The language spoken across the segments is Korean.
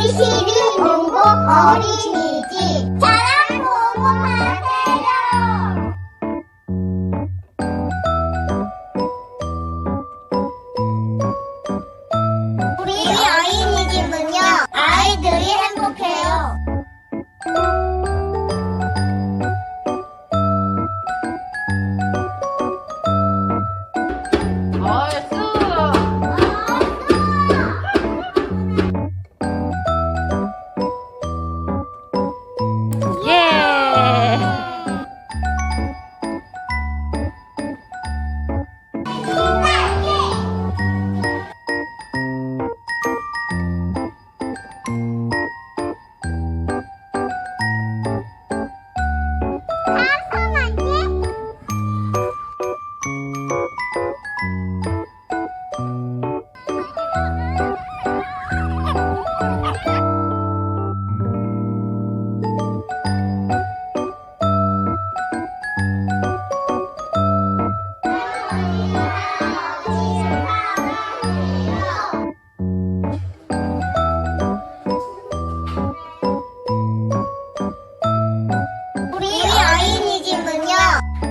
을시리 농고 어린이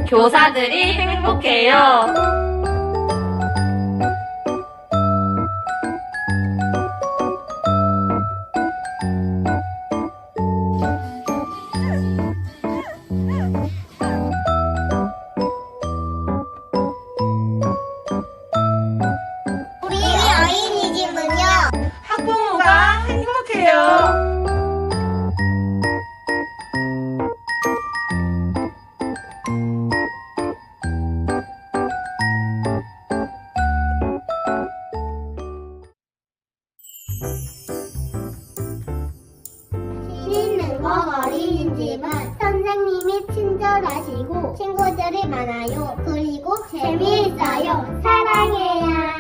교사들이 행복해요 거 어린이집은 선생님이 친절하시고 친구들이 많아요. 그리고 재미있어요. 사랑해요.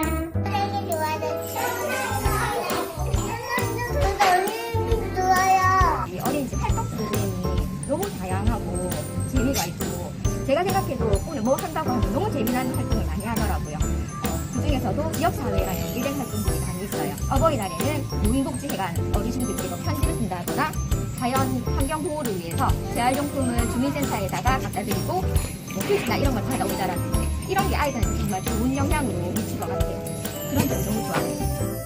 이 어린이집 활동 프로그램이 너무 다양하고 재미가 있고 제가 생각해도 오늘 뭐 한다고 하면 너무 재미나는 활동을 많이 하더라고요. 중에서도 지역사회라는 일행 활동들이 많이 있어요. 어버이날에는 노인복지회관 어르신들끼리 뭐 편지를 쓴다거나 자연 환경 보호를 위해서 재활용품을 주민센터에다가 갖다 드리고 뭐 퀴즈나 이런 걸 오자라든지 이런 게 아이들한테 정말 좋은 영향으로 미칠 것 같아요. 그런 점이 너무 좋아요.